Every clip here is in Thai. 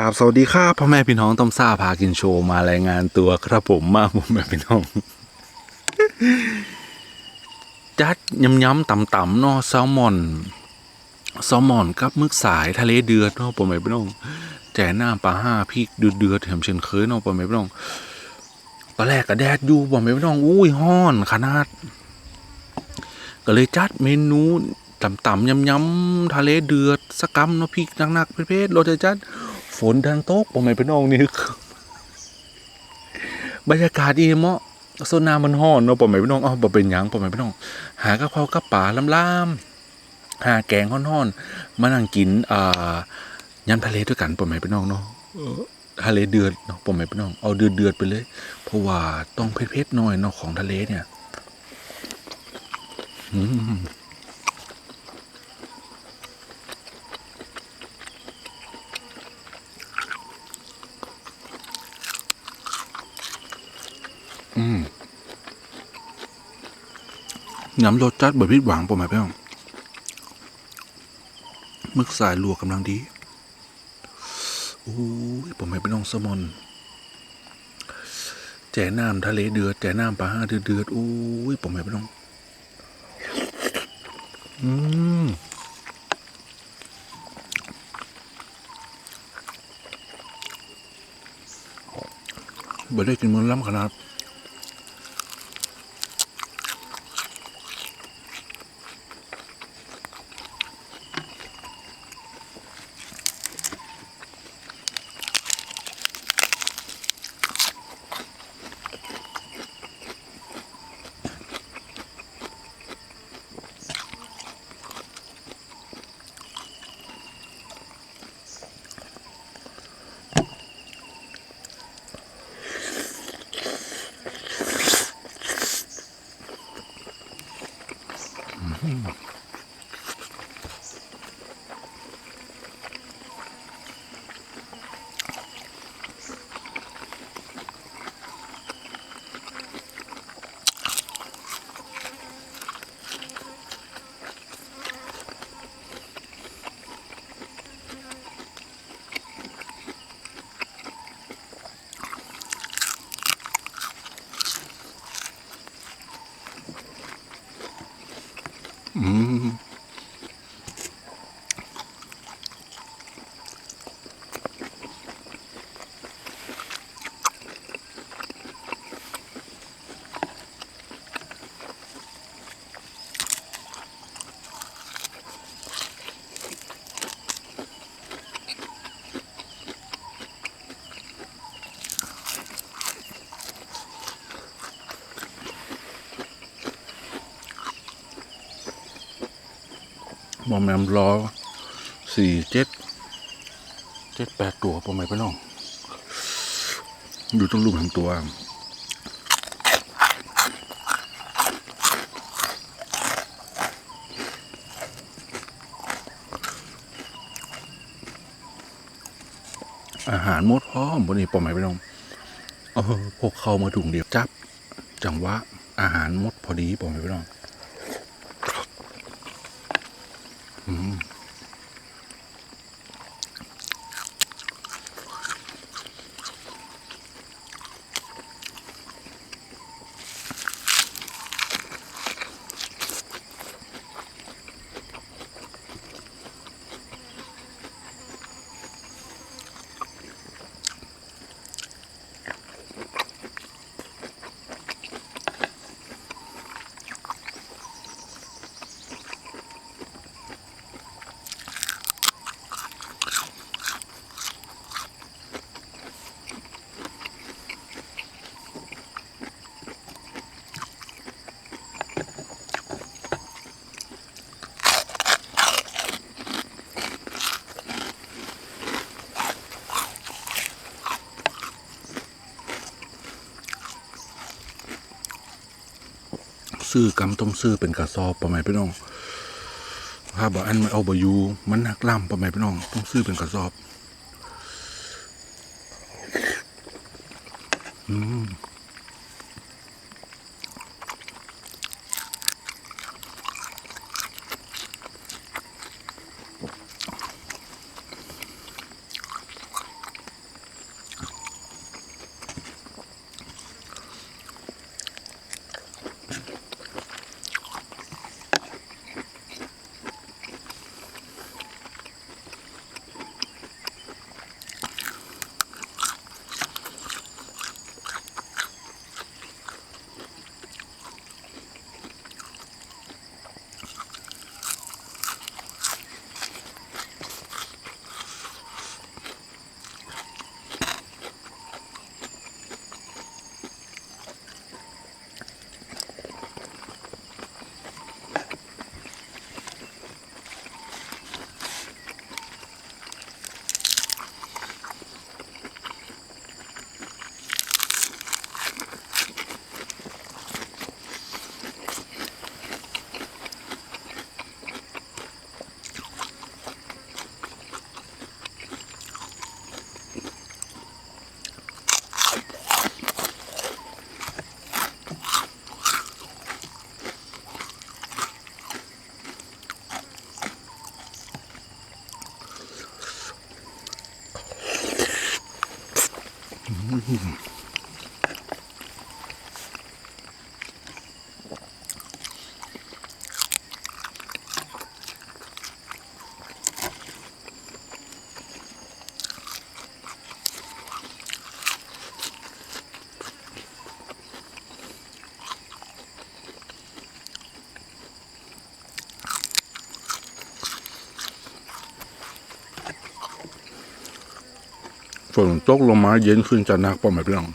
กราบสวัสดีครับพ่อแม่พี่น้องต้มซ่าพากินโชว์มารายงานตัวครับผมมาผมแม่พี่น้อง จัดย้ำๆต่ำๆเนาะแซลมอนแซลมอนกับมึกสายทะเลเดือดเนาะพ่อแม่พี่น้องแจ่น้ำปลาห้าพริกเดือดๆแถมเช่นเคยเนาะพ่อแม่พี่น้องตอนแรกก็แดดอยู่พ่อแม่พี่น้องอุ้ยห้อนขนาด ก็เลยจัดเมนูต่ำๆยำๆทะเลเดือดสกัมเนาะพริกหนักๆเผ็ดๆรสจัด ฝนดันตกผมไม่เป็นน้องนี่บรรยากาศดีเมาะโซนามันห้อนเนาะผมไม่เป็นน้องอ๋อบ่เป็นหยังผมไม่เป็นน้อง หากระเพรากับป่าล้ำๆหาแกงห้อนๆมานั่งกินอ่ายำทะเลด้วยกันผมไม่เป็นน้องเนาะทะเลเดือดเนาะผมไม่เป็นน้องเอาเดือดๆไปเลย เพราะว่าต้องเผ็ดๆหน่อยเนาะของทะเลเนี่ย อืม น้ำรสจัดแบบพิดหวังผมไหมพี่น้องมึกสายลวกกำลังดีโอ้ยผมไม่เป็นน้องแซลมอนแจ่น้ำทะเลเดือดแจ่น้ำปลาห้าเดือดเดือดโอ้ยผมไม่เป็นน้อง อืมบ่ได้กินมันล้ำขนาด บอมแมมรอสี่เจ็ดเจ็ดแปดตัวประมาณพี่น้อง อยู่ตรงรูปทั้งตัวอาหารหมดพร้อมบนนี้ปอมไหมพี่น้องเออพวกเขามาถุงเดียวจับ จังหวะอาหารหมดพอดีปอมไหมพี่น้อง อื ซื้อกำต้องซื้อเป็นกระสอบประมาณพี่น้องถ้าบอกอันมันเอาบอยู่มันหักล่ำประมาณพี่น้อง ต้องซื้อเป็นกระสอบ อืม Mhm. นตกลงมาเย็นขึ้นจะหนักป่ะไหมพี่น้อง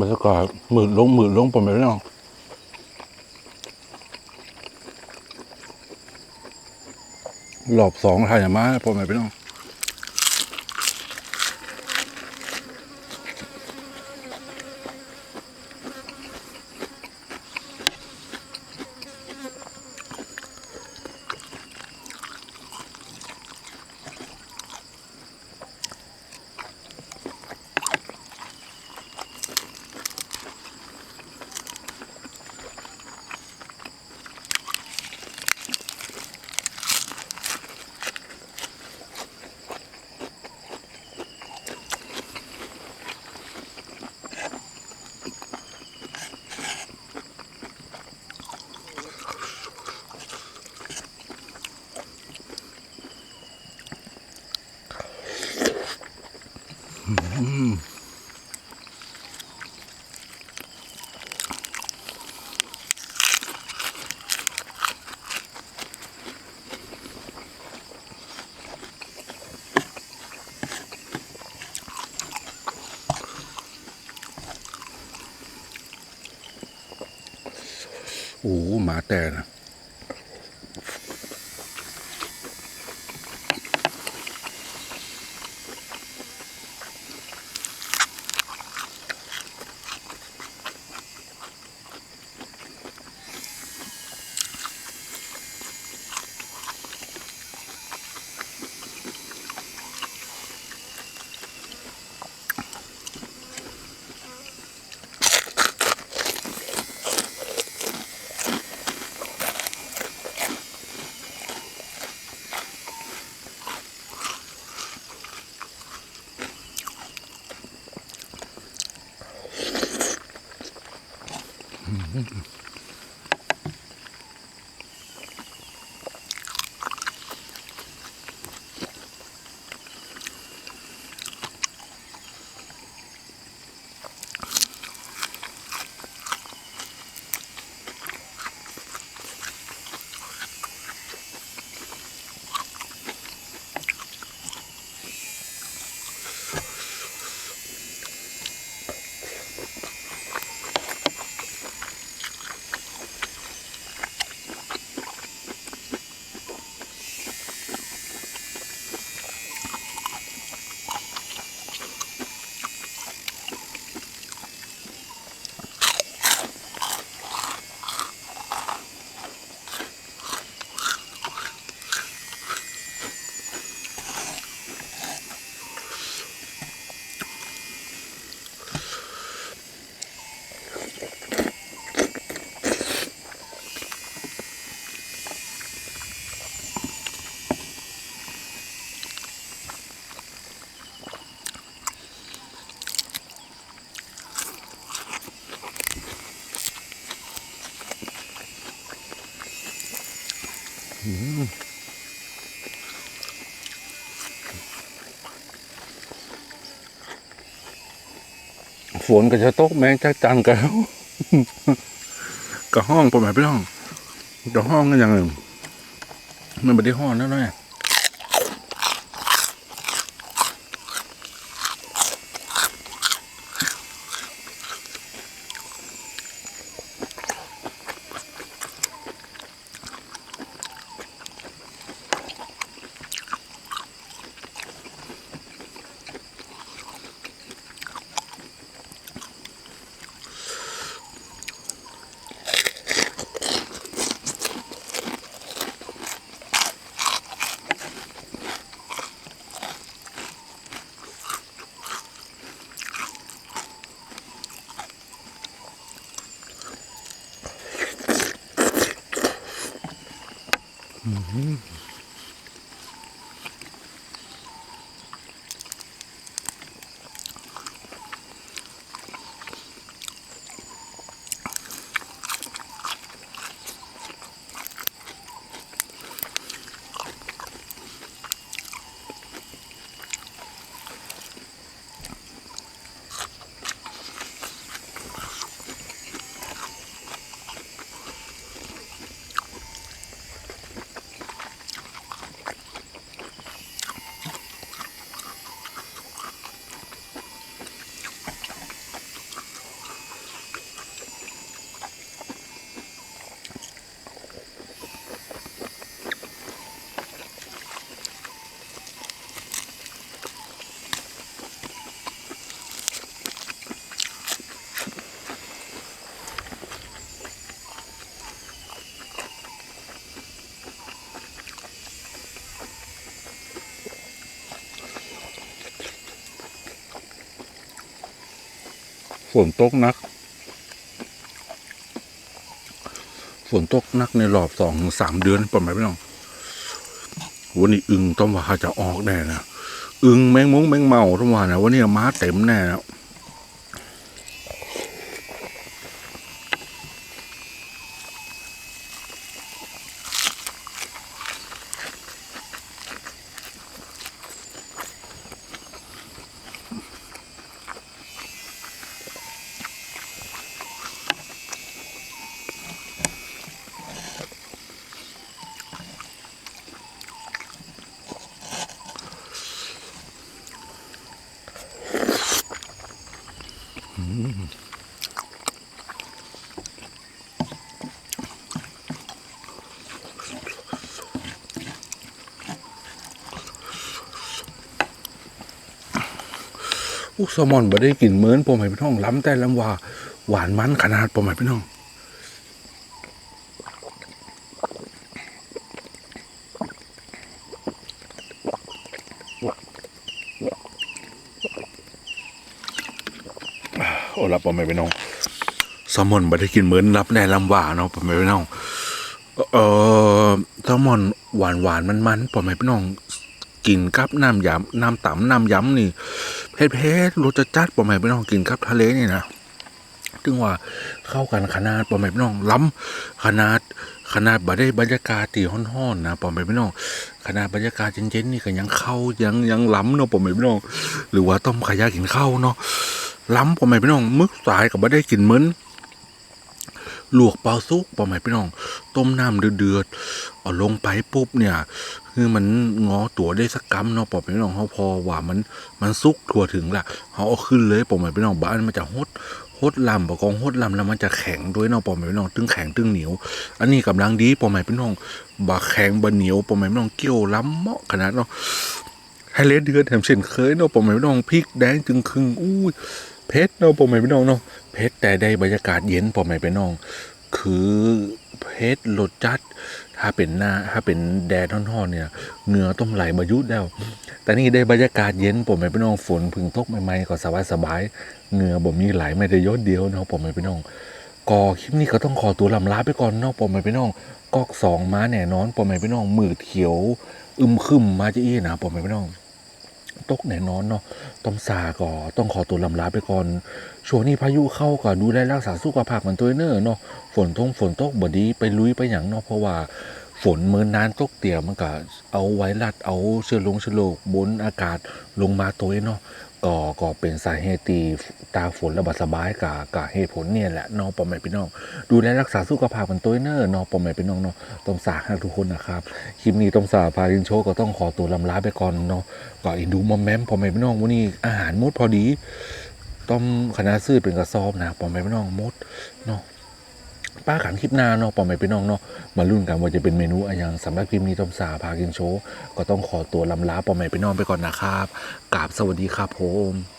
บรรยากาศมืดลงมืดลงไปไหมพี่น้องรอบสองถ่ายมาพอไหมพี่น้อง โอ้หมาแต่นะ Mm-hmm. ฝนก็จะตกแมงจักจันกันกับห้องป่ะไหมพี่น้องก็ห้องกันอย่างหนึ่งมันไม่ได้ห้องแล้วนะ Mm-hmm. ฝนตกนัก ฝนตกนักในรอบสองถึงสามเดือนประมาณไม่ต้องวันนี้อึงต้องว่าจะออกแน่นะอึงแมงมุ้งแมงเมาต้องว่านะวันนี้ม้าเต็มแน่นะ อู้แซลมอนบ่ได้กลิ่นเหมือนผมให้พี่น้องล้ำแต่ล้ำว่าหวานมันขนาดผมให้พี่น้องโอ้รับผมให้พี่น้องแซลมอนบ่ได้กินเหมือนรับแน่ลำว่าเนาะผมให้พี่น้องเอ่อแซลมอนหวานหวานมันมันๆผมให้พี่น้องกินกับน้ำยำน้ำต่ำน้ำยำนี่ เผ็ดเผ็ดรสจัดจัดปอมแม่พี่น้องกินครับทะเลนี่นะถึงว่าเข้ากันขนาดปอมแม่พี่น้องล้ำขนาดขนาดบ่ได้บรรยากาศตีห้อนๆนะปอมแม่พี่น้องขนาดบรรยากาศเย็นๆนี่ก็ยังเข้ายังยังล้ำเนาะปอมแม่พี่น้องหรือว่าต้มขยะกินข้าวเนาะล้ำปอมแม่พี่น้องมึกสายกับบได้กินเหมือน ลวกเปล่าซุกปอมแม่พี่น้อง ต้มน้ำเดือดๆเอาลงไปปุ๊บเนี่ย คือมันงอตัวได้สักกำเนาะปอมพี่น้องเขาพอว่ามันมันสุกทั่วถึงละเขาเอาขึ้นเลยปอบหมพี่น้องบ้านมันจะฮดฮดลำปกองฮดลำแล้วมันจะแข็งด้วยเนาะปอมพี่น้องตึงแข็งตึงเหนียว อันนี้กำลังดีปอมพี่น้องบาแข็งบาเหนียวปอมพี่น้องเกี่ยวล้ำเหมาะขนาดเนาะให้เลดเดือดแถมเช่นเคยเนาะปอมพี่น้องพริกแดงจึงครึ่งอู้ เผ็ดเนาะปอมพี่น้องเนาะเผ็ดแต่ได้บรรยากาศเย็นปอมพี่น้อง คือเผ็ดรสจัด ถ้าเป็นหน้าถ้าเป็นแดดท่อนๆเนี่ยเหงื่อต้องไหลบายุดแล้ว แต่นี่ได้บรรยากาศเย็นผมไม่ไปน้องฝนพึ่งตกใหม่ๆก็สบายสบายเหงื่อบ่มีไหลไม่ได้ยดเดียวเนาะผมไม่ไปน้องก็คลิปนี้ก็ต้องขอตัวลำลาไปก่อนเนาะผมไม่ไปน้องกอกสองมาแน่นอนผมไม่ไปน้องมืดเขียว อึมครึมมาจะอี้นะผมไม่ไปน้อง ตกแน่นอนเนาะต้มสาก่อต้องขอตัวลำลาไปก่อน ช่วงนี้พายุเข้าก็ดูแลรักษาสุขภาพมันตัวเนอเนาะฝนทงฝนตกบดีไปลุยไปอย่างเนาะเพราะว่าฝนเมื่อนานตกเตี่ยมันก็เอาไวรัสเอาเชื้อลงเชื้อโรคบนอากาศลงมาตัวเนาะ ก็ก็เป็นสาเหตุตีตาฝนระบาดสบายกับกับเหตุผลเนี่ยแหละนาะปอมแม่พี่น้อง ดูแลรักษาสุขภาพมันตัวเนอเนาะปอมแม่พี่น้องเนาะต้องสาให้ทุกคนนะครับคลิปนี้ต้องสาพาลินโชก็ต้องขอตัวลำลาไปก่อนเนาะก็อินดูมอมแมมปอมแม่พี่น้องวันนี้อาหารมดพอดี ต้มคณะซื่อเป็นกระสอบนะปอมไปพี่น้องมดเนาะ ป้าขันคลิปหน้าเนาะปอมไปพี่น้องเนาะมาลุ้นกันว่าจะเป็นเมนูอะไรอย่างสำหรับคลิปนี้ต้มสาพากินโชว์ก็ต้องขอตัวลำลาปอมไปพี่น้องไปก่อนนะครับกราบสวัสดีครับผม